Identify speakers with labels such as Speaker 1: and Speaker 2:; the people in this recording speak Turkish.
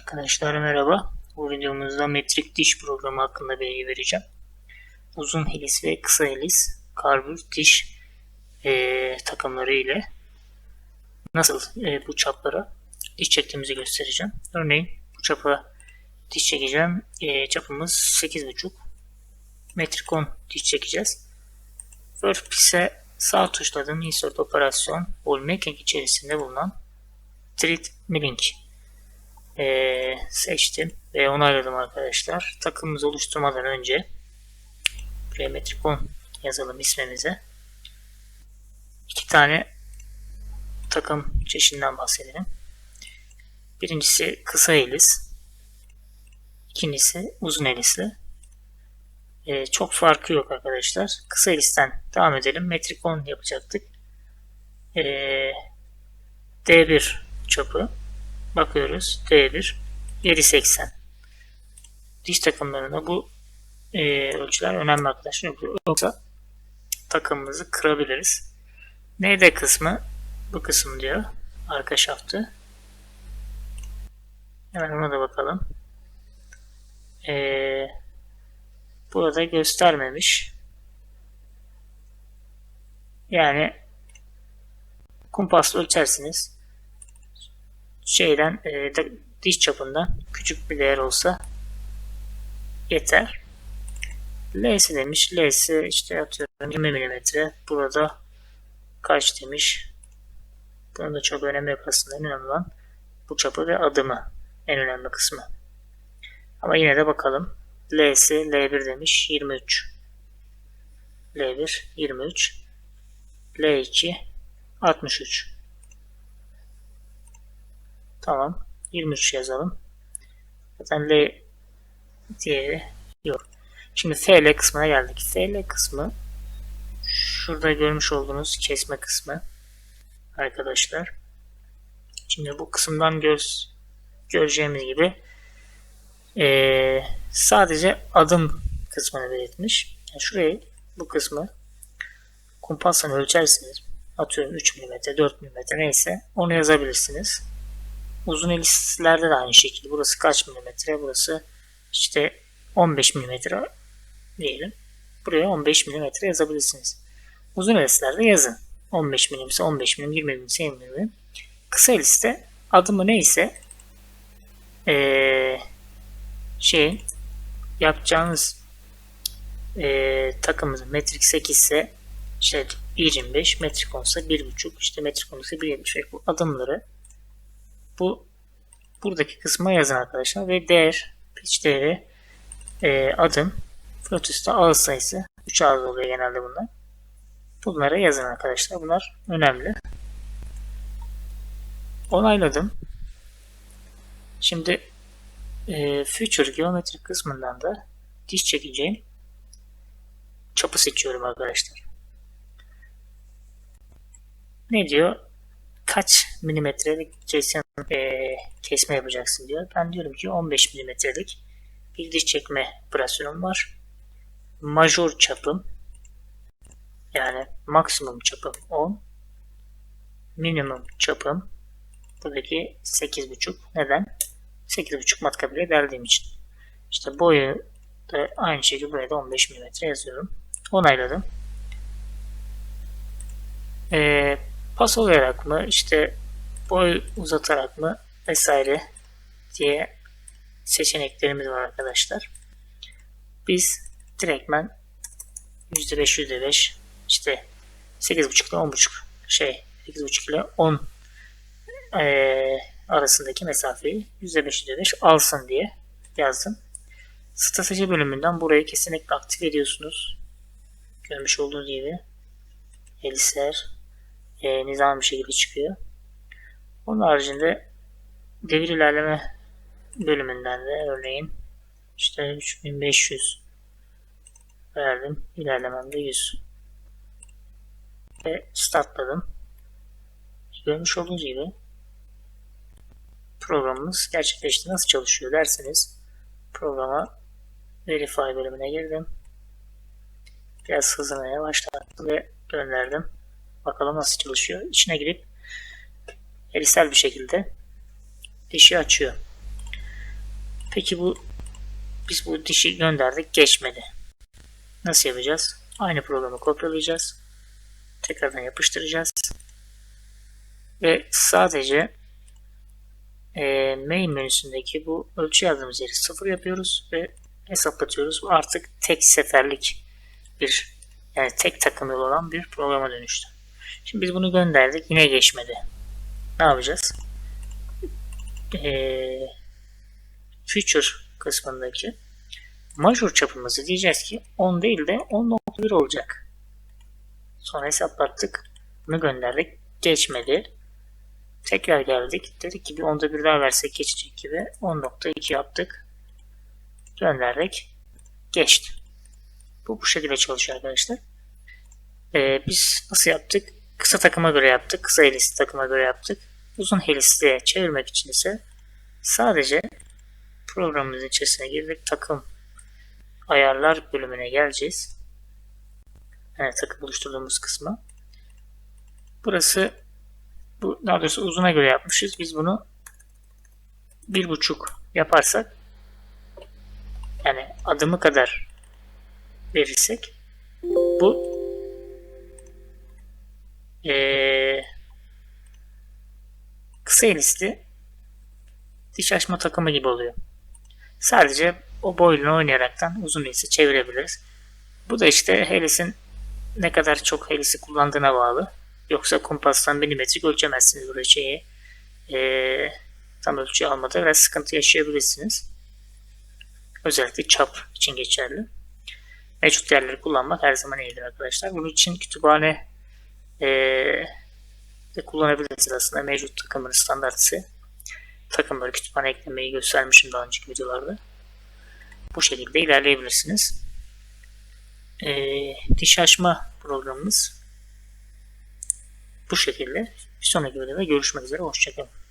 Speaker 1: Arkadaşlar merhaba. Bu videomuzda metrik diş programı hakkında bilgi vereceğim. Uzun helis ve kısa helis karbür diş eee, takımları ile nasıl eee, bu çaplara diş çektiğimizi göstereceğim. Örneğin bu çapa diş çekeceğim. Eee, çapımız 8,5 metrik 10 diş çekeceğiz. İse sağ tuşladığım insert operasyon ball içerisinde bulunan treat milling ee, seçtim ve onayladım arkadaşlar. Takımımızı oluşturmadan önce buraya metrikon yazalım ismimize. İki tane takım çeşidinden bahsedelim. Birincisi kısa elis. İkincisi uzun elisli. Ee, çok farkı yok arkadaşlar. Kısa elisten devam edelim. Metrikon yapacaktık. Ee, D1 çapı bakıyoruz. D1 780. Diş takımlarında bu e, ölçüler önemli arkadaşlar. Yoksa takımımızı kırabiliriz. ND kısmı bu kısım diyor. Arka şaftı. Hemen ona da bakalım. Ee, burada göstermemiş. Yani kumpasla ölçersiniz şeyden e, diş çapından küçük bir değer olsa yeter. L'si demiş. L'si işte atıyorum 20 mm. Burada kaç demiş. Bunun da çok önemli yok aslında. En önemli olan bu çapı ve adımı. En önemli kısmı. Ama yine de bakalım. L'si L1 demiş. 23. L1 23. L2 63. Tamam. 23 yazalım. Zaten L diğeri yok. Şimdi FL kısmına geldik. FL kısmı şurada görmüş olduğunuz kesme kısmı arkadaşlar. Şimdi bu kısımdan göz göreceğimiz gibi eee, sadece adım kısmını belirtmiş. Yani şurayı bu kısmı kumpasla ölçersiniz. Atıyorum 3 mm, 4 mm neyse onu yazabilirsiniz. Uzun elislerde de aynı şekilde. Burası kaç milimetre? Burası işte 15 milimetre diyelim. Buraya 15 milimetre yazabilirsiniz. Uzun elislerde yazın. 15 milim ise 15 milim, 20 milim ise 20 milim. Kısa eliste adımı neyse ee, şeyin yapacağınız ee, takımımızın metrik 8 ise işte 1.25, metrik 10 ise 1.5, işte metrik 10 ise 1.75 bu adımları bu buradaki kısma yazın arkadaşlar ve değer pitch değeri e, adım flotus'ta ağız sayısı 3 ağız oluyor genelde bunlar. Bunlara yazın arkadaşlar. Bunlar önemli. Onayladım. Şimdi e, Future geometrik kısmından da diş çekeceğim çapı seçiyorum arkadaşlar. Ne diyor? Kaç milimetrelik kesim, e, kesme yapacaksın diyor. Ben diyorum ki 15 milimetrelik bir diş çekme operasyonum var. Major çapım yani maksimum çapım 10 minimum çapım buradaki 8.5 neden? 8.5 matkap ile deldiğim için. İşte boyu da aynı şekilde buraya da 15 mm yazıyorum. Onayladım. Eee pas olarak mı işte boy uzatarak mı vesaire diye seçeneklerimiz var arkadaşlar. Biz direktmen %5 %5 işte 8.5 ile 10.5 şey 8.5 ile 10 ee, arasındaki mesafeyi %5 %5 alsın diye yazdım. Strateji bölümünden burayı kesinlikle aktif ediyorsunuz. Görmüş olduğunuz gibi Elisler e, nizam bir şekilde çıkıyor. Onun haricinde devir ilerleme bölümünden de örneğin işte 3500 verdim. İlerlememde 100 ve startladım. Görmüş olduğunuz gibi programımız gerçekleşti. Nasıl çalışıyor derseniz programa Verify bölümüne girdim. Biraz hızlanmaya başlattım ve gönderdim. Bakalım nasıl çalışıyor. İçine girip erisel bir şekilde dişi açıyor. Peki bu biz bu dişi gönderdik geçmedi. Nasıl yapacağız? Aynı programı kopyalayacağız. Tekrardan yapıştıracağız. Ve sadece e, main menüsündeki bu ölçü yazdığımız yeri sıfır yapıyoruz ve hesaplatıyoruz. Bu artık tek seferlik bir yani tek takım yolu olan bir programa dönüştü. Şimdi biz bunu gönderdik. Yine geçmedi. Ne yapacağız? Ee, future kısmındaki major çapımızı diyeceğiz ki 10 değil de 10.1 olacak. Sonra hesaplattık. Bunu gönderdik. Geçmedi. Tekrar geldik. Dedik ki bir onda bir daha versek geçecek gibi 10.2 yaptık. Gönderdik. Geçti. Bu bu şekilde çalışıyor arkadaşlar. Ee, biz nasıl yaptık? Kısa takıma göre yaptık. Kısa helisi takıma göre yaptık. Uzun helisi çevirmek için ise sadece programımızın içerisine girdik. Takım ayarlar bölümüne geleceğiz. Yani takım oluşturduğumuz kısmı. Burası bu daha doğrusu uzuna göre yapmışız. Biz bunu bir buçuk yaparsak yani adımı kadar verirsek bu ee, kısa enişli diş açma takımı gibi oluyor. Sadece o boyunu oynayaraktan uzun helisi çevirebiliriz. Bu da işte helisin ne kadar çok helisi kullandığına bağlı. Yoksa kumpastan milimetrik ölçemezsiniz buraya şeyi. Ee, tam ölçü almada biraz sıkıntı yaşayabilirsiniz. Özellikle çap için geçerli. Mevcut değerleri kullanmak her zaman iyidir arkadaşlar. Bunun için kütüphane de kullanabilirsiniz aslında mevcut takımın standartsı. Takımları kütüphane eklemeyi göstermişim daha önceki videolarda. Bu şekilde ilerleyebilirsiniz. Ee, diş açma programımız bu şekilde. Bir sonraki videoda görüşmek üzere. Hoşçakalın.